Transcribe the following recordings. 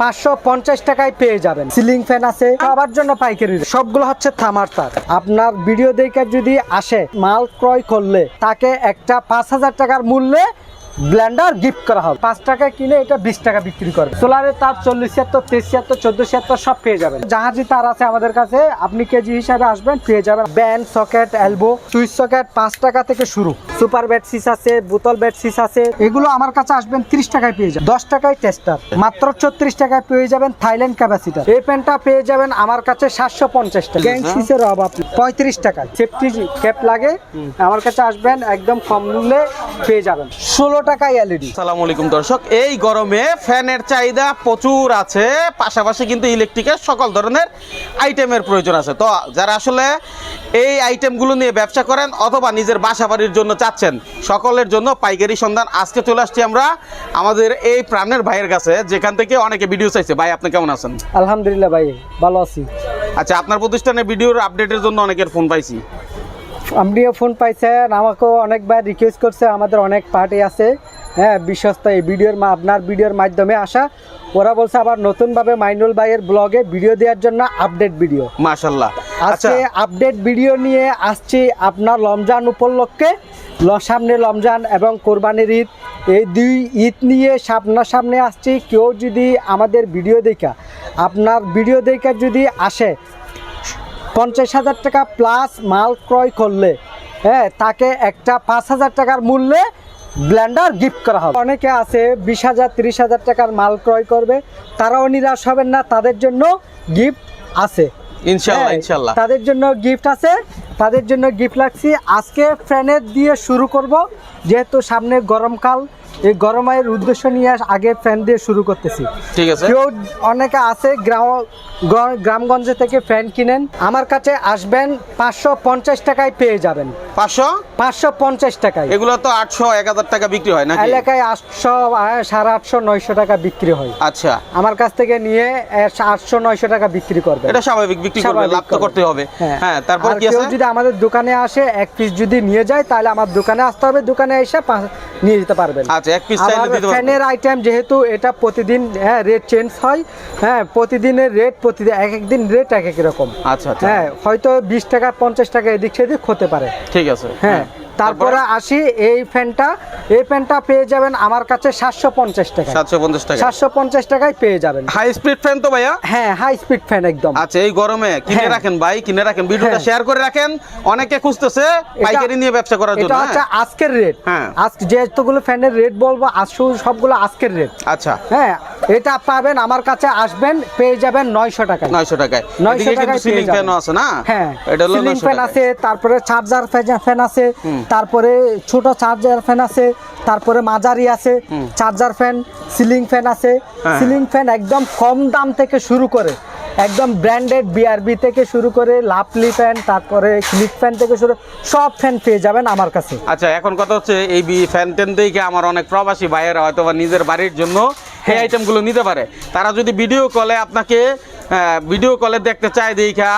পাঁচশো পঞ্চাশ টাকায় পেয়ে যাবেন। সিলিং ফ্যান আছে সবার জন্য পাইকারি সবগুলো হচ্ছে থামার তার। আপনার ভিডিও দেখে যদি আসে, মাল ক্রয় করলে, তাকে একটা পাঁচ হাজার টাকার মূল্যে ব্লেন্ডার গিফট করা হবে। পাঁচ টাকা কিনে এটা বিশ টাকা বিক্রি করে সোলারের তার চল্লিশ ছিয়াত্তর তেইশ ছিয়াত্তর চোদ্দ ছিয়াত্তর সব পেয়ে যাবেন। জাহাজি তার আছে আমাদের কাছে। আপনি কেজি হিসাবে আসবেন পেয়ে যাবেন band socket elbow switch socket পাঁচ টাকা থেকে শুরু। সুপার বেড সিস আছে বোতল বেড সিস আছে। এগুলো আমার কাছে আসবেন ত্রিশ টাকায় পেয়ে যাবেন। দশ টাকায় টেস্টার। মাত্র ছত্রিশ টাকায় পেয়ে যাবেন থাইল্যান্ড ক্যাপাসিটার। এই প্যান্টটা পেয়ে যাবেন আমার কাছে সাতশো পঞ্চাশ টাকা। গ্যাং সিসের অভাব পঁয়ত্রিশ টাকায়। সেফটি ক্যাপ লাগে। আমার কাছে আসবেন একদম কম মূল্যে পেয়ে যাবেন। ষোলো টাকায় এলইডি আসসালামু আলাইকুম দর্শক। এই গরমে ফ্যানের চাহিদা প্রচুর আছে পাশাপাশি কিন্তু ইলেকট্রিকের সকল ধরনের আইটেমের প্রয়োজন আছে। তো যারা আসলে এই আইটেমগুলো নিয়ে ব্যবসা করেন অথবা নিজের বাসা বাড়ির জন্য চাচ্ছেন সকলের জন্য পাইকারি সন্ধান। আজকে চলে আসছি আমরা আমাদের এই প্রাণের ভাইয়ের কাছে যেখান থেকে অনেকে ভিডিও চাইছে। ভাই আপনি কেমন আছেন? আলহামদুলিল্লাহ ভাই ভালো আছি। আচ্ছা আপনার প্রতিষ্ঠানে ভিডিওর আপডেটের জন্য অনেকের ফোন পাইছি। আপনিও ফোন পাইছেন আমাকেও অনেকবার রিকোয়েস্ট করছে আমাদের অনেক পার্টি আছে। হ্যাঁ বিশ্বস্ত এই ভিডিওর মা- আপনার ভিডিওর মাধ্যমে আসা। ওরা বলছে আবার নতুনভাবে মাইনুল ভাইয়ের ব্লগে ভিডিও দেওয়ার জন্য আপডেট ভিডিও মাশাল্লাহ। আচ্ছা। আজকে আপডেট ভিডিও নিয়ে আসছি আপনার রমজান উপলক্ষে। ল- সামনে রমজান এবং কোরবানির ঈদ। এই দুই ঈদ নিয়ে সামনার সামনে আসছি। কেউ যদি আমাদের ভিডিও দেখা আপনার ভিডিও দেখা যদি আসে পঞ্চাশ হাজার টাকা প্লাস মাল ক্রয় করলে হ্যাঁ তাকে একটা পাঁচ হাজার টাকার মূল্যে ব্ল্যান্ডার গিফট করা হবে। অনেকে আছে বিশ হাজার তিরিশ হাজার টাকার মাল ক্রয় করবে তারাও নিরাশ হবেন না তাদের জন্য গিফট আছে। ইনশাল্লাহ হ্যাঁ, ইনশাল্লাহ। তাদের জন্য গিফট আছে তাদের জন্য গিফট লাগছি। আজকে ফ্যানের দিয়ে শুরু করব যেহেতু সামনে গরমকাল এই গরমের উদ্দেশ্য নিয়ে আগে ফ্যান দিয়ে শুরু করতেছি। ঠিক আছে। কেউ অনেকে আছে গ্রামগঞ্জে থেকে ফ্যান কিনেন। আমার কাছে আসবেন পাঁচশো পঞ্চাশ টাকায় পেয়ে যাবেন। পাঁচশো? পাঁচশো পঞ্চাশ টাকায়। এগুলো তো আটশো এক হাজার টাকা বিক্রি হয় নাকি? এলাকায় আটশো সাড়ে আটশো নয়শো টাকা বিক্রি হয়। আচ্ছা। আমার কাছ থেকে নিয়ে আটশো নয়শো টাকা বিক্রি করবে এটা স্বাভাবিক বিক্রি করবে লাভ তো করতে হবে। হ্যাঁ। তারপর কি আছে? যদি আমাদের দোকানে আসে এক পিস যদি নিয়ে যায় তাহলে আমার দোকানে আসতে হবে দোকানে এসে নিয়ে যেতে পারবেন। আচ্ছা এক পিস চাইলে দিতে ফ্যানের আইটেম যেহেতু এটা প্রতিদিন হ্যাঁ রেট চেঞ্জ হয় হ্যাঁ প্রতিদিনের রেট প্রতিদিন এক এক দিন রেট এক এক রকম। আচ্ছা আচ্ছা। হ্যাঁ হয়তো বিশ টাকা পঞ্চাশ টাকা এদিক সেদিক হতে পারে। ঠিক আছে। হ্যাঁ। তারপরে আসি এই ফ্যানটা এই ফ্যানটা পেয়ে যাবেন আমার কাছে সাতশো পঞ্চাশ টাকা সাতশো পঞ্চাশ টাকা সাতশো পঞ্চাশ টাকায় পেয়ে যাবেন। হাই স্পিড ফ্যান তো ভাইয়া? হ্যাঁ হাই স্পিড ফ্যান একদম। আচ্ছা এই গরমে কিনে হ্যাঁ। রাখেন ভাই কিনে রাখেন। ভিডিওটা হ্যাঁ। শেয়ার করে রাখেন। অনেকে খুঁজতেছে পাইকারি নিয়ে ব্যবসা করার জন্য এটা হচ্ছে হ্যাঁ? আজকের রেট হ্যাঁ। আজকে যেহেতুগুলো ফ্যানের রেট বলব আসু সবগুলো আজকের রেট আচ্ছা। হ্যাঁ এটা পাবেন আমার কাছে আসবেন পেয়ে যাবেন নয়শো টাকায়। নয়শো টাকায়। 900 এদিকে কিন্তু টাকায় সিলিং পেয়ে ফ্যানও আছে না? হ্যাঁ এটা হলো সিলিং ফ্যান আছে তারপরে চার্জার ফ্যান আছে। তারপরে ছোট চার্জার ফ্যান আছে তারপরে মাঝারি আছে চার্জার ফ্যান সিলিং ফ্যান আছে হ্যাঁ। সিলিং ফ্যান একদম কম দাম থেকে শুরু করে একদম ব্র্যান্ডেড বিআরবি থেকে শুরু করে লাভলি ফ্যান তারপরে ক্লিক ফ্যান থেকে শুরু সব ফ্যান পেয়ে যাবেন আমার কাছে আচ্ছা এখন কথা হচ্ছে এই বি- ফ্যান টেন দেখে আমার অনেক প্রবাসী ভাইয়েরা হয়তো বা নিজের বাড়ির জন্য এই হ্যাঁ। আইটেমগুলো নিতে পারে তারা যদি ভিডিও কলে আপনাকে ভিডিও কলে দেখতে চায় দেখা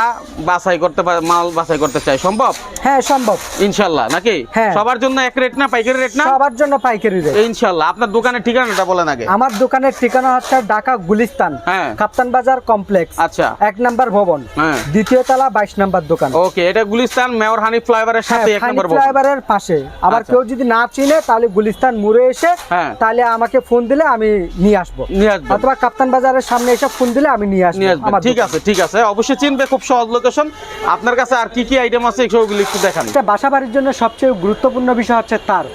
বাছাই করতে পারে মাল বাছাই করতে চাই সম্ভব হ্যাঁ সম্ভব ইনশাল্লাহ নাকি হ্যাঁ। সবার জন্য এক রেট না পাইকারি রেট না সবার জন্য পাইকারি রেট ইনশাল্লাহ আপনার দোকানের ঠিকানাটা বলেন আগে আমার দোকানের ঠিকানা হচ্ছে ঢাকা গুলিস্তান হ্যাঁ। কাপ্তান বাজার কমপ্লেক্স আচ্ছা এক নাম্বার ভবন হ্যাঁ। দ্বিতীয় তলা বাইশ নাম্বার দোকান ওকে এটা গুলিস্তান মেয়র হানি ফ্লাইওভারের হ্যাঁ, সাথে এক নম্বর। ফ্লাইওভারের পাশে আবার আচ্ছা। কেউ যদি না চিনে তাহলে গুলিস্তান মুড়ে এসে হ্যাঁ। তাহলে আমাকে ফোন দিলে আমি নিয়ে আসব নিয়ে আসবেন। অথবা কাপ্তান বাজারের সামনে এসে ফোন দিলে আমি নিয়ে আসব আমার ঠিক আছে ঠিক আছে। অবশ্যই চিনবে খুব সহজ লোকেশন আপনার কাছে আর কি কি আইটেম আছে সেগুলো একটু দেখান। একটা বাসা বাড়ির জন্য সবচেয়ে গুরুত্বপূর্ণ বিষয় হচ্ছে তার।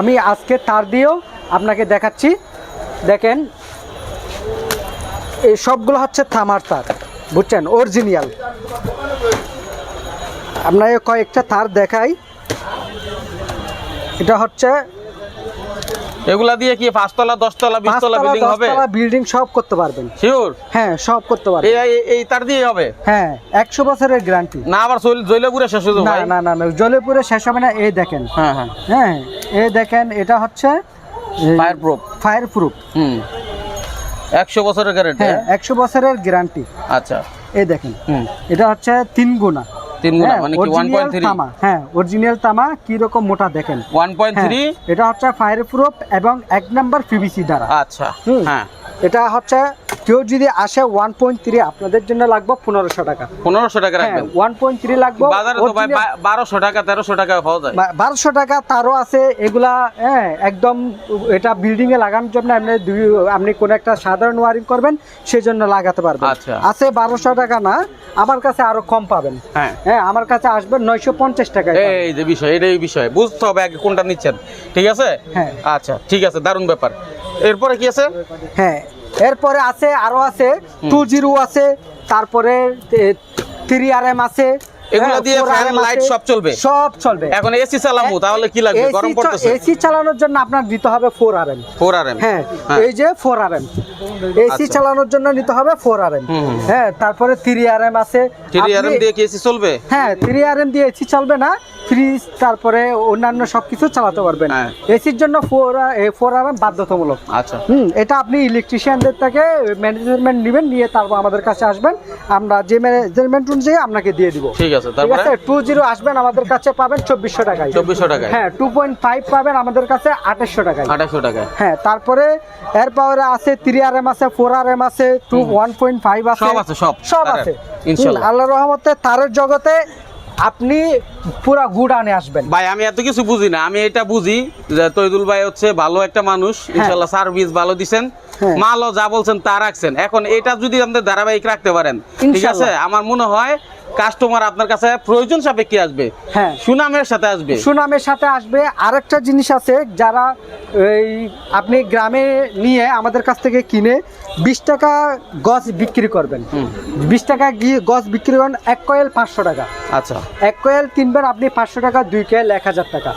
আমি আজকে তার দিয়েও আপনাকে দেখাচ্ছি। দেখেন এই সবগুলো হচ্ছে থামার তার বুঝছেন? অরিজিনাল আপনাকে কয়েকটা তার দেখাই। এটা হচ্ছে এগুলা দিয়ে কি পাঁচতলা দশতলা বিশতলা বিল্ডিং হবে? বিল্ডিং সব করতে পারবেন। শিওর হ্যাঁ সব করতে পারবেন। এই তার দিয়ে হবে? হ্যাঁ একশো বছরের গ্যারান্টি না আবার জৈলপুরে শেষ হতো না না না না জলেপুরে শেষ হবে না এই দেখেন। হ্যাঁ হ্যাঁ। হ্যাঁ এই দেখেন এটা হচ্ছে ফায়ার প্রুফ ফায়ার প্রুফ হুম। একশো বছরের গ্যারেন্টি হ্যাঁ একশো বছরের গ্যারান্টি আচ্ছা। এই দেখেন হুম। এটা হচ্ছে তিন গুণা তিন গুণা হ্যাঁ, মানে কি তামা হ্যাঁ অরিজিনাল তামা কি রকম মোটা দেখেন? ওয়ান পয়েন্ট হ্যাঁ, থ্রি এটা হচ্ছে ফায়ার প্রুফ এবং এক নাম্বার পিভিসি দ্বারা। আচ্ছা হ্যাঁ। এটা হচ্ছে কেউ যদি আসে ওয়ান পয়েন্ট থ্রি আপনাদের জন্য লাগবে পনেরোশো টাকা। পনেরোশো টাকা রাখবেন? ওয়ান পয়েন্ট থ্রি লাগবে বাজারে তো ভাই বারোশো টাকা তেরোশো টাকা পাওয়া যায়। বারোশো টাকা তারও আছে এগুলা হ্যাঁ একদম এটা বিল্ডিং এ লাগানোর জন্য আপনি দুই আপনি কোন একটা সাধারণ ওয়ারিং করবেন সেই জন্য লাগাতে পারবেন। আচ্ছা। আছে বারোশো টাকা না আমার কাছে আরও কম পাবেন। হ্যাঁ। হ্যাঁ আমার কাছে আসবেন নয়শো পঞ্চাশ টাকা এই যে বিষয় এটাই বিষয় বুঝতে হবে আগে কোনটা নিচ্ছেন ঠিক আছে? হ্যাঁ। আচ্ছা ঠিক আছে দারুণ ব্যাপার। এরপরে কি আছে? হ্যাঁ এরপরে আছে আরও আছে টু জিরো আছে তারপরে থ্রি আর এম আছে এগুলো দিয়ে হ্যাঁ, fan, সব চলবে? সব চলবে। এখন এসি চালামু তাহলে কি লাগবে? গরম পড়তেছে। এসি চালানোর জন্য আপনার দিতে হবে আর এম ফোর হ্যাঁ এই যে ফোর আর এম এসি আচ্ছা। চালানোর জন্য নিতে হবে ফোর আর এম হুম, হুম। হ্যাঁ তারপরে থ্রি আর এম আছে। থ্রি আর দিয়ে কি এসি চলবে? হ্যাঁ থ্রি আর এম দিয়ে এসি চলবে না। ফ্রিজ তারপরে অন্যান্য সবকিছু চালাতে পারবেন। হ্যাঁ। এসির জন্য ফোর ফোর আর এম বাধ্যতামূলক। আচ্ছা। হুম এটা আপনি ইলেকট্রিশিয়ানদের থেকে ম্যানেজমেন্ট নেবেন নিয়ে তারপর আমাদের কাছে আসবেন। আমরা যে ম্যানেজমেন্ট অনুযায়ী আপনাকে দিয়ে দিব। ঠিক আছে ঠিক তারপরে? আছে? টু জিরো আসবেন আমাদের কাছে পাবেন চব্বিশশো টাকায়। চব্বিশশো টাকায়? হ্যাঁ টু পয়েন্ট ফাইভ পাবেন আমাদের কাছে আঠাশশো টাকায়। আঠাশশো টাকায়। হ্যাঁ তারপরে এর পাওয়ারে আছে থ্রি আর এম আছে ফোর আর এম আছে টু ওয়ান পয়েন্ট ফাইভ আছে। সব আছে, সব। সব আছে। আল্লাহ রহমতে তারের জগতে আপনি পুরা গুড আনে আসবেন। ভাই আমি এত কিছু বুঝি না। আমি এটা বুঝি যে তৈদুল ভাই হচ্ছে ভালো একটা মানুষ। ইনশাল্লাহ সার্ভিস ভালো দিছেন। হ্যাঁ। মালও যা বলছেন তা রাখছেন। এখন এটা যদি আমাদের ধারাবাহিক রাখতে পারেন ঠিক আছে? আমার মনে হয় কাস্টমার আপনার কাছে প্রয়োজন সাপেক্ষে আসবে। হ্যাঁ। সুনামের সাথে আসবে। সুনামের সাথে আসবে। আরেকটা জিনিস আছে যারা এই আপনি গ্রামে নিয়ে আমাদের কাছ থেকে কিনে বিশ টাকা গছ বিক্রি করবেন। বিশ টাকা গিয়ে গছ বিক্রি করেন এক কয়েল পাঁচশো টাকা। আচ্ছা। এক কয়েল কিনবেন আপনি পাঁচশো টাকা দুই কয়েল এক হাজার টাকা।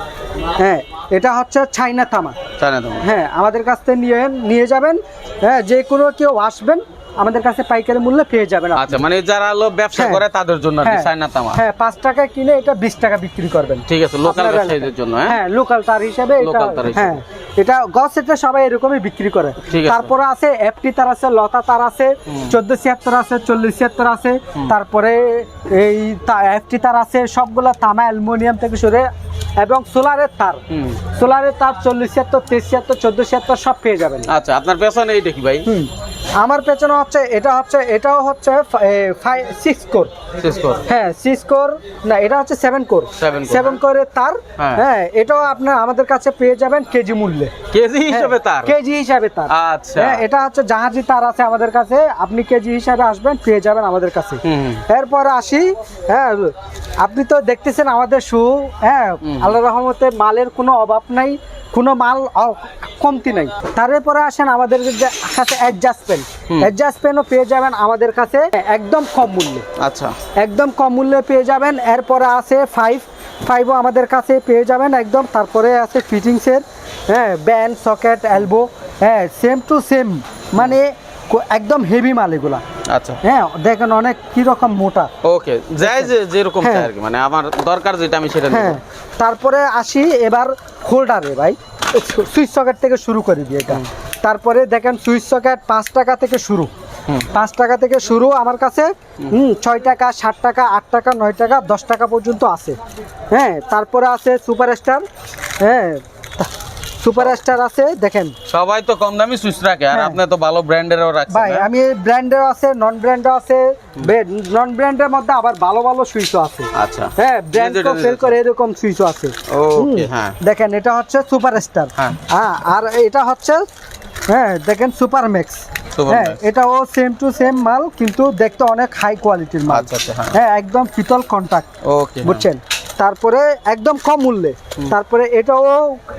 হ্যাঁ এটা হচ্ছে চাইনা থামা জানে তো হ্যাঁ আমাদের কাছ থেকে নিয়ে নিয়ে যাবেন। হ্যাঁ যে কোনো কেউ আসবেন আমাদের কাছে পাইকারি মূল্যে পেয়ে যাবেন। আচ্ছা মানে যারা হলো ব্যবসা হ্যাঁ। করে তাদের জন্য কি হ্যাঁ, চায়না তামা। হ্যাঁ পাঁচ টাকায় কিনে এটা বিশ টাকা বিক্রি করবেন। ঠিক আছে লোকাল ব্যবসায়ীদের জন্য হ্যাঁ? হ্যাঁ লোকাল তার হিসাবে এটা হ্যাঁ এটা গছ এটা সবাই এরকমই বিক্রি করে। তারপরে আছে এফটি তার আছে লতা তার আছে চোদ্দ ছিয়াত্তর আছে চল্লিশ ছিয়াত্তর আছে। তারপরে এই এফটি তার আছে সবগুলো তামা অ্যালুমিনিয়াম থেকে সরে এবং সোলারের তার। সোলারের তার চল্লিশ ছিয়াত্তর তেইশ ছিয়াত্তর চোদ্দ ছিয়াত্তর সব পেয়ে যাবেন। আচ্ছা আপনার পেছনে এই দেখি ভাই? হুম। আমার পেছনে হচ্ছে এটা হচ্ছে এটাও হচ্ছে সিক্স কোর হ্যাঁ সিক্স কোর না এটা হচ্ছে সেভেন কোর সেভেন কোরের তার হ্যাঁ। হ্যাঁ এটাও আপনার আমাদের কাছে পেয়ে যাবেন কেজি মূল্যে। কেজি হিসেবে তার? হ্যাঁ, কেজি হিসাবে তার। আচ্ছা। হ্যাঁ এটা হচ্ছে জাহাজি তার আছে আমাদের কাছে আপনি কেজি হিসাবে আসবেন পেয়ে যাবেন আমাদের কাছে। হুম। আসি হ্যাঁ আপনি তো দেখতেছেন আমাদের শু হ্যাঁ আল্লাহ রহমতে মালের কোনো অভাব নাই কোনো মাল কমতি নাই। তারপরে আসেন আমাদের কাছে অ্যাডজাস্ট পেন অ্যাডজাস্ট পেনও পেয়ে যাবেন আমাদের কাছে একদম কম মূল্যে। আচ্ছা। একদম কম মূল্যে পেয়ে যাবেন। এরপরে আছে ফাইভ ফাইভও আমাদের কাছে পেয়ে যাবেন একদম। তারপরে আছে ফিটিংসের হ্যাঁ ব্যান্ড সকেট অ্যালবো হ্যাঁ সেম টু সেম মানে একদম হেভি মাল এগুলা। আচ্ছা। হ্যাঁ দেখেন অনেক কীরকম মোটা। ওকে যাই যে যেরকম চাই হ্যাঁ। আর কি মানে আমার দরকার যেটা আমি সেটা হ্যাঁ তারপরে আসি এবার হোল্ডারে ভাই। সুইচ সকেট থেকে শুরু করে দিই এটা। তারপরে দেখেন সুইচ সকেট পাঁচ টাকা থেকে শুরু। পাঁচ টাকা থেকে শুরু আমার কাছে হুম। ছয় টাকা ষাট টাকা আট টাকা নয় টাকা দশ টাকা পর্যন্ত আছে। হ্যাঁ তারপরে আছে সুপার স্টার হ্যাঁ সুপার স্টার আছে দেখেন। সবাই তো কম দামি সুইচ রাখে আর হ্যাঁ। আপনি তো ভালো ব্র্যান্ডেরও রাখছেন ভাই হ্যাঁ? আমি ব্র্যান্ডের আছে নন ব্র্যান্ডের আছে নন ব্র্যান্ডের মধ্যে আবার ভালো ভালো সুইচও আছে। আচ্ছা। হ্যাঁ ব্র্যান্ড তো সেল করে এরকম সুইচও আছে। ওকে হ্যাঁ। দেখেন এটা হচ্ছে সুপারস্টার। হ্যাঁ। হ্যাঁ আর এটা হচ্ছে হ্যাঁ দেখেন সুপার ম্যাক্স হ্যাঁ। এটাও সেম টু সেম মাল কিন্তু দেখতে অনেক হাই কোয়ালিটির মাল। আচ্ছা আচ্ছা হ্যাঁ। হ্যাঁ একদম পিতল কন্টাক্ট ওকে বুঝছেন? তারপরে একদম কম মূল্যে। তারপরে এটাও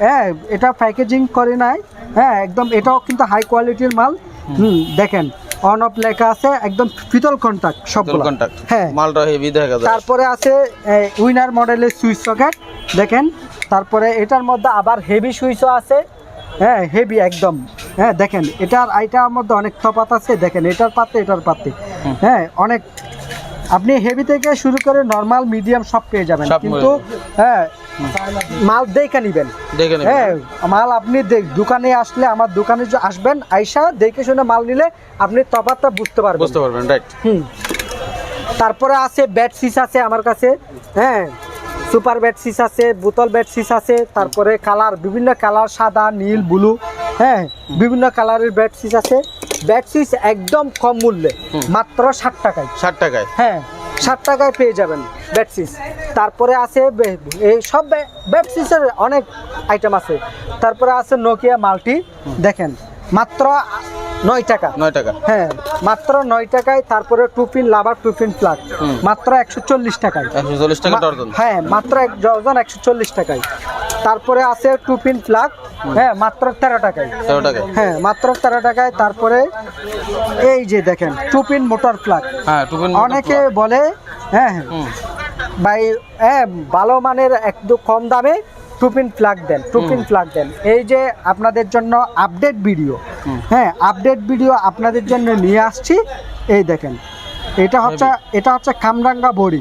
হ্যাঁ এটা প্যাকেজিং করে নাই। হ্যাঁ একদম এটাও কিন্তু হাই কোয়ালিটির মাল। হুম। দেখেন অন অফ লেখা আছে একদম পিতল কন্টাক্ট সবগুলো। কন্টাক্ট হ্যাঁ। মালটা হেভি দেখা যায়। তারপরে আছে উইনার মডেলের সুইচ সকেট দেখেন। তারপরে এটার মধ্যে আবার হেভি সুইচও আছে। হ্যাঁ হেভি একদম। হ্যাঁ দেখেন এটার এটার মধ্যে অনেক তফাত আছে দেখেন এটার পাতে এটার পাতে হ্যাঁ অনেক আপনি হেভি থেকে শুরু করে নর্মাল মিডিয়াম সব পেয়ে যাবেন। কিন্তু হ্যাঁ মাল দেখে নিবেন। হ্যাঁ মাল আপনি দোকানে আসলে আমার দোকানে যে আসবেন আইসা দেখে শুনে মাল নিলে আপনি তফাতটা বুঝতে পারবেন। বুঝতে পারবেন রাইট হুম। তারপরে আছে ব্যাট সিস আছে আমার কাছে হ্যাঁ সুপার ব্যাট সিস আছে বোতল ব্যাট সিস আছে তারপরে কালার বিভিন্ন কালার সাদা নীল ব্লু হ্যাঁ বিভিন্ন কালারের ব্যাট সিস আছে। ব্যাট একদম কম মূল্যে মাত্র ষাট টাকায়। ষাট টাকায়? হ্যাঁ ষাট টাকায় পেয়ে যাবেন ব্যাট সুইচ তারপরে আছে এই সব ব্যাট সুইচের অনেক আইটেম আছে। তারপরে আছে নোকিয়া মাল্টি দেখেন মাত্র নয় টাকা। নয় টাকা। হ্যাঁ মাত্র নয় টাকায় তারপরে two pin lover two pin plug মাত্র একশো চল্লিশ টাকায়। একশো চল্লিশ টাকা হ্যাঁ মাত্র এক ডজন একশো চল্লিশ টাকায়। তারপরে আছে টু পিন প্লাগ হ্যাঁ মাত্র তেরো টাকায়। তেরো টাকায়। হ্যাঁ মাত্র তেরো টাকায়। তারপরে এই যে দেখেন টু পিন মোটর প্লাগ হ্যাঁ অনেকে বলে হ্যাঁ হ্যাঁ। ভাই হ্যাঁ ভালো মানের একটু কম দামে টুপিন প্লাগ দেন টুপিন প্লাগ দেন। এই যে আপনাদের জন্য আপডেট ভিডিও হ্যাঁ আপডেট ভিডিও আপনাদের জন্য নিয়ে আসছি। এই দেখেন। এটা হচ্ছে এটা হচ্ছে কামরাঙ্গা বড়ি।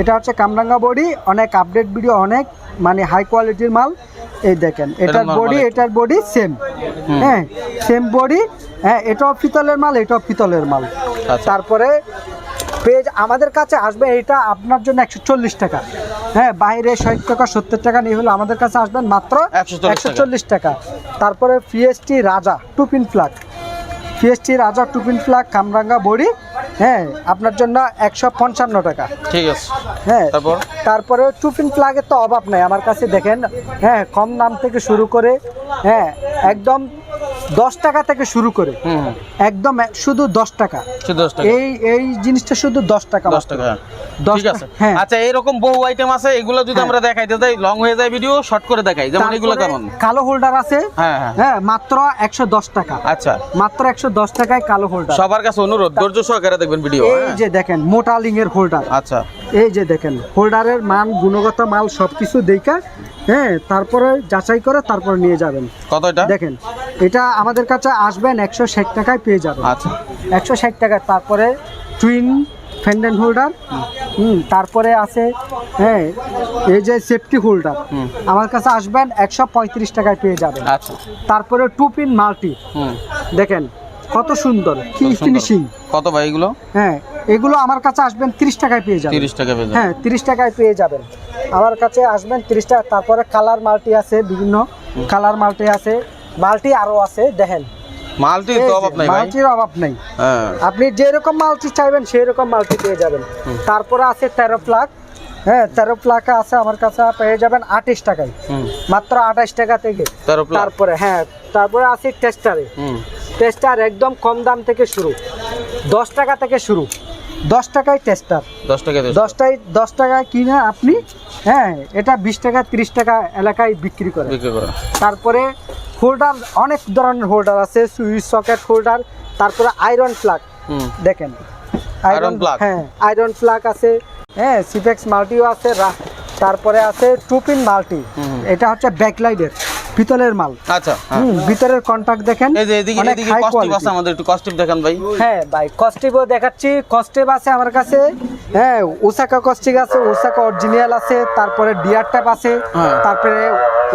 এটা হচ্ছে কামরাঙ্গা বডি অনেক আপডেট ভিডিও অনেক মানে হাই কোয়ালিটির মাল। এই দেখেন এটার বডি এটার বডি সেম হ্যাঁ সেম বডি। হ্যাঁ এটাও পিতলের মাল এটাও পিতলের মাল। আচ্ছা। তারপরে পেজ আমাদের কাছে আসবে এটা আপনার জন্য একশো চল্লিশ টাকা। হ্যাঁ বাইরে ষাট টাকা সত্তর টাকা নিয়ে হলে আমাদের কাছে আসবেন মাত্র একশো চল্লিশ টাকা। তারপরে PST Raja two pin plug PST Raja two pin plug কামরাঙ্গা বড়ি হ্যাঁ আপনার জন্য একশো পঞ্চান্ন টাকা। ঠিক আছে। হ্যাঁ তারপর? তারপরে টুপিন ফ্লাগের তো অভাব নাই আমার কাছে দেখেন হ্যাঁ কম নাম থেকে শুরু করে হ্যাঁ একদম দশ টাকা থেকে শুরু করে একদম শুধু দশ টাকা। এই এই জিনিসটা শুধু দশ টাকা দশ টাকা হ্যাঁ। ঠিক আছে। হ্যাঁ। আচ্ছা এরকম বহু আইটেম আছে এগুলো যদি হ্যাঁ। আমরা দেখাইতে যাই লং হয়ে যায় ভিডিও শর্ট করে দেখাই। যেমন এগুলো কেমন? কালো হোল্ডার আছে। হ্যাঁ মাত্র একশো দশ টাকা। আচ্ছা। মাত্র একশো দশ টাকায় কালো হোল্ডার সবার কাছে অনুরোধ ধৈর্য সহকারে দেখবেন ভিডিও এই যে দেখেন মোটা লিঙ্গের হোল্ডার আচ্ছা। এই যে দেখেন হোল্ডারের মান গুণগত মাল সবকিছু দেখা হ্যাঁ তারপরে যাচাই করে তারপরে নিয়ে যাবেন। কত এটা? দেখেন এটা আমাদের কাছে আসবেন একশো ষাট টাকায় পেয়ে যাবেন। আচ্ছা। একশো ষাট টাকায় তারপরে টুইন ফ্যান্ডেন হোল্ডার হুম তারপরে আছে হ্যাঁ এই যে সেফটি হোল্ডার আমার কাছে আসবেন একশো পঁয়ত্রিশ টাকায় পেয়ে যাবেন। আচ্ছা। তারপরে টু পিন মাল্টি হুম। দেখেন কত সুন্দর কি ফিনিশিং কত ভাই এগুলো? হ্যাঁ এগুলো আমার কাছে আসবেন তিরিশ টাকায় পেয়ে যাবেন। তিরিশ টাকা পেয়ে হ্যাঁ তিরিশ টাকায় পেয়ে যাবেন। আমার কাছে আসবেন তিরিশ টাকা। তারপরে কালার মাল্টি আছে বিভিন্ন কালার মাল্টি আছে। মাল্টি আরও আছে দেখেন। মালটি তো অভাব নাই মাল্টির অভাব নেই। হ্যাঁ। আপনি যেরকম মাল্টি চাইবেন সেই রকম মাল্টি পেয়ে যাবেন। তারপরে আছে তেরো প্লাক। হ্যাঁ তেরো প্লাক আছে আমার কাছে পেয়ে যাবেন আঠাশ টাকায়। মাত্র আঠাশ টাকা থেকে। তারপরে হ্যাঁ তারপরে আছে টেস্টারে। টেস্টার একদম কম দাম থেকে শুরু। দশ টাকা থেকে শুরু। দশ টাকায় টেস্টার দশ টাকা দিয়েছে। দশটায় দশ টাকায় কিনে আপনি হ্যাঁ এটা বিশ টাকা তিরিশ টাকা এলাকায় বিক্রি করে বিক্রি করো তারপরে হোল্ডার অনেক ধরনের হোল্ডার আছে সুইচ সকেট হোল্ডার তারপরে আয়রন প্লাগ দেখেন। Iron plug? হ্যাঁ আয়রন প্লাগ আছে হ্যাঁ সিপেক্স মাল্টিও আছে তারপরে আছে টুপিন মাল্টি এটা হচ্ছে ব্যাকলাইটের পিতলের মাল। আচ্ছা হ্যাঁ। ভিতরের কন্টাক্ট দেখেন এই যে এদিকে এদিকে কস্টিভ আছে আমাদের একটু কস্টিভ দেখান ভাই। হ্যাঁ ভাই কস্টিভও দেখাচ্ছি কস্টিভ আছে আমার কাছে। হ্যাঁ ওসাকা কস্টিক আছে ওসাকা অরিজিনাল আছে তারপরে ডিয়ার ট্যাপ আছে হ্যাঁ। তারপরে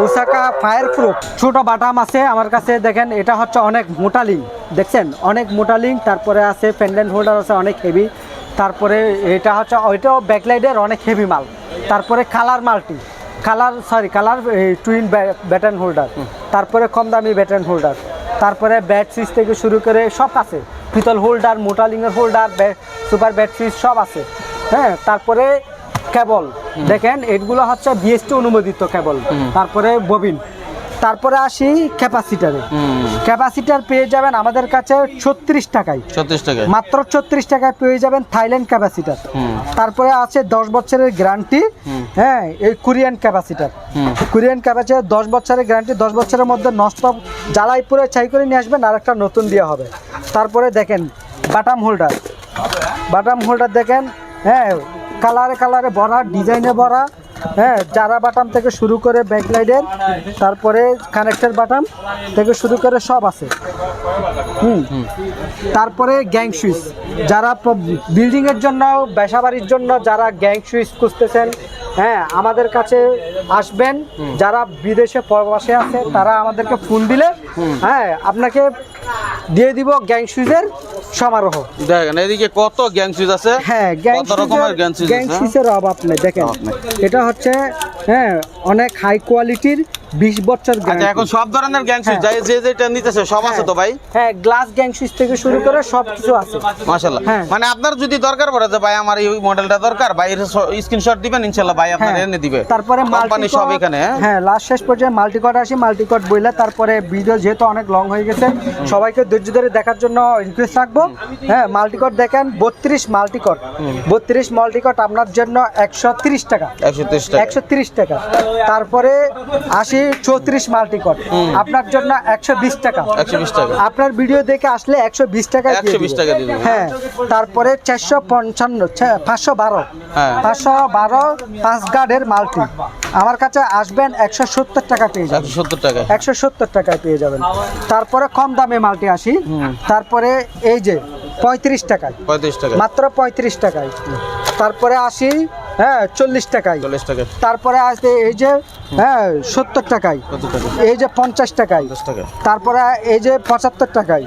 ওসাকা ফায়ার প্রুফ ছোট বাটাম আছে আমার কাছে দেখেন এটা হচ্ছে অনেক মোটা লিঙ্ক দেখছেন? অনেক মোটা লিঙ্ক তারপরে আছে পেন্ডেন্ট হোল্ডার আছে অনেক হেভি তারপরে এটা হচ্ছে ওইটাও ব্যাকলাইডের অনেক হেভি মাল। তারপরে colour multi colour sorry colour twin batten holder তারপরে কম দামি ব্যাটন হোল্ডার তারপরে ব্যাট সুইচ থেকে শুরু করে সব আছে। পিতল হোল্ডার মোটালিংয়ের হোল্ডার সুপার ব্যাট সুইচ সব আছে। হ্যাঁ তারপরে কেবল দেখেন এগুলো হচ্ছে বিএসটি অনুমোদিত কেবল তারপরে ববিন তারপরে আসি ক্যাপাসিটারে। ক্যাপাসিটার পেয়ে যাবেন আমাদের কাছে ছত্রিশ টাকায়। ছত্রিশ টাকা মাত্র ছত্রিশ টাকায় পেয়ে যাবেন থাইল্যান্ড ক্যাপাসিটার। তারপরে আছে দশ বছরের গ্যারান্টি। হ্যাঁ এই কোরিয়ান ক্যাপাসিটার। কোরিয়ান ক্যাপাসিটার দশ বছরের গ্যারান্টি দশ বছরের মধ্যে নষ্ট জ্বালাই পুরে ছাই করে নিয়ে আসবেন আর একটা নতুন দেওয়া হবে। তারপরে দেখেন বাটাম হোল্ডার। বাটাম হোল্ডার দেখেন হ্যাঁ কালারে কালারে ভরা ডিজাইনে ভরা। হ্যাঁ জারা বাটাম থেকে শুরু করে ব্যাকলাইটের তারপরে কানেক্টের বাটাম থেকে শুরু করে সব আছে। হুম। তারপরে গ্যাং সুইচ যারা বিল্ডিংয়ের জন্য বাসা বাড়ির জন্য যারা গ্যাং সুইচ খুঁজতেছেন হ্যাঁ আমাদের কাছে আসবেন। যারা বিদেশে প্রবাসে আছে তারা আমাদেরকে ফোন দিলে হ্যাঁ আপনাকে দিয়ে দিব গ্যাং সুইজের সমারোহ। দেখেন এদিকে কত গ্যাং সুইজ আছে। হ্যাঁ গ্যাং কত রকমের গ্যাং সুইজ গ্যাং সুইজের অভাব নেই দেখেন। এটা হচ্ছে হ্যাঁ অনেক হাই কোয়ালিটির বিশ বছর আচ্ছা এখন সব ধরনের গ্যাং সুইচ হ্যাঁ। যে যেটা নিতেছে সব আছে তো ভাই? হ্যাঁ গ্লাস গ্যাং সুইচ থেকে শুরু করে সব কিছু আছে। মাশাআল্লাহ। হ্যাঁ। মানে আপনার যদি দরকার পড়ে যে ভাই আমার এই মডেলটা দরকার ভাই স্ক্রিনশট দিবেন ইনশাআল্লাহ ভাই আপনার হ্যাঁ। এনে দিবে। তারপরে কোম্পানি সব এখানে হ্যাঁ? হ্যাঁ লাস্ট শেষ পর্যায়ে মাল্টিকট আসি মাল্টিকট বইলে তারপরে ভিডিও যেহেতু অনেক লং হয়ে গেছে সবাইকে ধৈর্য ধরে দেখার জন্য রিকোয়েস্ট রাখব। হ্যাঁ মাল্টিকট দেখেন বত্রিশ মাল্টিকট বত্রিশ মাল্টিকট আপনার জন্য একশো তিরিশ টাকা। একশো তিরিশ টাকা। একশো তিরিশ টাকা। তারপরে আসি চৌত্রিশ মাল্টিকট আপনার জন্য একশো বিশ টাকা। একশো বিশ টাকা। আপনার ভিডিও দেখে আসলে একশো বিশ টাকা 120 টাকা হ্যাঁ তারপরে চারশো পঞ্চান্ন পাঁচশো বারো। হ্যাঁ। পাঁচশো বারো পাঁচ গার্ডের মাল্টি। আমার কাছে আসবেন একশো সত্তর টাকা পেয়ে যাবেন। একশো সত্তর টাকা। একশো সত্তর টাকায় পেয়ে যাবেন। তারপরে কম দামে মাল্টি আসি। তারপরে এই যে পঁয়ত্রিশ টাকায়। পঁয়ত্রিশ টাকা মাত্র পঁয়ত্রিশ টাকায়। তারপরে আসি হ্যাঁ চল্লিশ টাকায়। চল্লিশ টাকা তারপরে আসে এই যে হ্যাঁ সত্তর টাকায়। এই যে পঞ্চাশ টাকায়। তারপরে এই যে পঁচাত্তর টাকায়।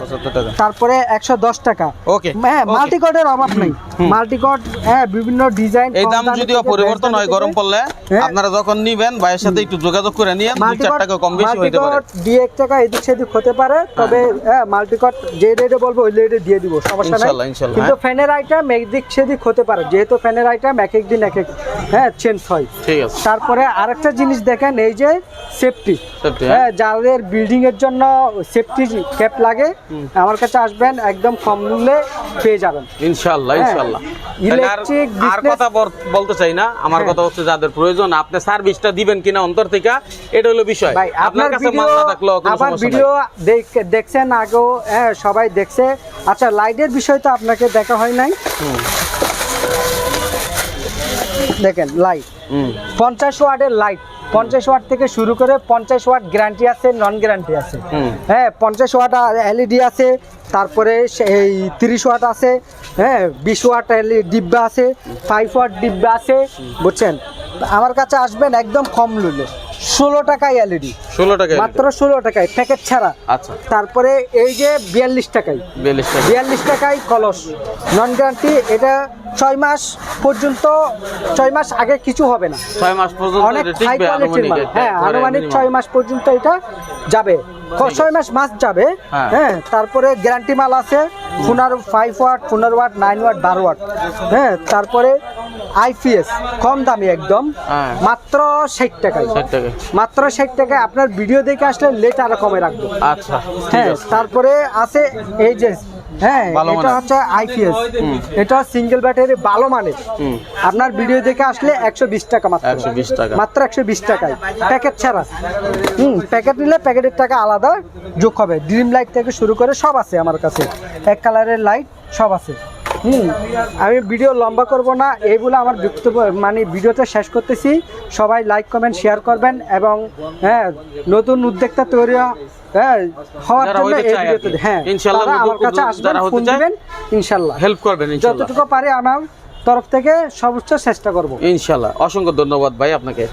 তারপরে একশো দশ টাকা। ওকে। হ্যাঁ। মাল্টিকটের অভাব নেই। মাল্টিকট হ্যাঁ বিভিন্ন ডিজাইন এই দাম যদিও পরিবর্তন হয় গরম পড়লে হ্যাঁ। আপনারা যখন নিবেন ভাইয়ের সাথে একটু যোগাযোগ করে নিয়ে দুই চার টাকা কম বেশি হইতে পারে। দুই এক টাকা এদিক সেদিক হতে পারে তবে হ্যাঁ। মাল্টিকট যে রেটে বলব ওই রেটে দিয়ে দিব সমস্যা নাই। কিন্তু হ্যাঁ। ফ্যানের আইটেম একদিক সেদিক হতে পারে। যেহেতু ফ্যানের আইটেম এক এক দিন এক এক হ্যাঁ চেঞ্জ হয়। ঠিক আছে। তারপরে আরেকটা জিনিস দেখেন এই যে সেফটি হ্যাঁ। হ্যাঁ যাদের বিল্ডিং এর জন্য সেফটি ক্যাপ লাগে আমার কাছে আসবেন একদম কম মূল্যে পেয়ে যাবেন। ইনশাল্লাহ হ্যাঁ। আর- কথা বলতে চাই না। আমার। কথা হচ্ছে যাদের প্রয়োজন আপনি সার্ভিসটা দিবেন কিনা অন্তর থেকে এটা হলো বিষয়। ভাই আপনার কাছে মাল না থাকলেও কোনো আবার ভিডিও দেখ- দেখছেন আগেও হ্যাঁ সবাই দেখছে। আচ্ছা লাইটের বিষয় তো আপনাকে দেখা হয় নাই। দেখেন লাইট। পঞ্চাশ ওয়াটের লাইট পঞ্চাশ ওয়াট থেকে শুরু করে পঞ্চাশ ওয়াট গ্যারান্টি আছে নন গ্যারান্টি আছে হ্যাঁ পঞ্চাশ ওয়াট এলইডি আছে তারপরে এই তিরিশ ওয়াট আছে হ্যাঁ বিশ ওয়াট ডিব্বা আছে ফাইভ ওয়াট ডিব্বা আছে বুঝছেন? আমার কাছে আসবেন একদম কম মূল্যে ষোলো টাকায় এলইডি ষোলো টাকা মাত্র ষোলো টাকায় প্যাকেট ছাড়া। আচ্ছা। তারপরে এই যে বিয়াল্লিশ টাকায়। বিয়াল্লিশ টাকা বিয়াল্লিশ টাকায় কলস। নন গ্যারান্টি এটা ছয় মাস পর্যন্ত ছয় মাস আগে কিছু হবে না। ছয় মাস পর্যন্ত অনেক হাই কোয়ালিটির মাল। হ্যাঁ আনুমানিক ছয় মাস পর্যন্ত এটা যাবে। ছয় মাস মাস যাবে। হ্যাঁ। হ্যাঁ তারপরে গ্যারান্টি মাল আছে। পনেরো ফাইভ ওয়াট পনেরো ওয়াট নাইন ওয়াট বারো ওয়াট হ্যাঁ তারপরে আইপিএস কম দামি একদম হ্যাঁ। মাত্র ষাট টাকায়। টাকা মাত্র ষাট টাকায় আপনার ভিডিও দেখে আসলে লেট আরও কমে রাখব। আচ্ছা হ্যাঁ তারপরে আছে এই যে হ্যাঁ এটা। হচ্ছে আইপিএস। এটা সিঙ্গেল ব্যাটারি ভালো হুম। আপনার ভিডিও দেখে আসলে একশো বিশ টাকা মাত্র। 120 টাকা। মাত্র একশো বিশ টাকায়। প্যাকেট ছাড়া। হুম প্যাকেট নিলে প্যাকেটের টাকা আলাদা যোগ হবে। ড্রিম লাইট থেকে শুরু করে সব আছে আমার কাছে। এক কালারের লাইট সব আছে। হুম। আমি ভিডিও লম্বা করব না এইগুলো আমার বক্তব্য মানে ভিডিওতে শেষ করতেছি। সবাই লাইক কমেন্ট শেয়ার করবেন এবং হ্যাঁ নতুন উদ্যোক্তা তৈরি হ্যাঁ হওয়ার যারা জন্য এই ভিডিওতে হ্যাঁ তারা আমার কাছে আসবেন ফোন দিবেন ইনশাল্লাহ। হেল্প করবেন যতটুকু পারে আমার তরফ থেকে সর্বোচ্চ চেষ্টা করব। ইনশাল্লাহ। অসংখ্য ধন্যবাদ ভাই আপনাকে।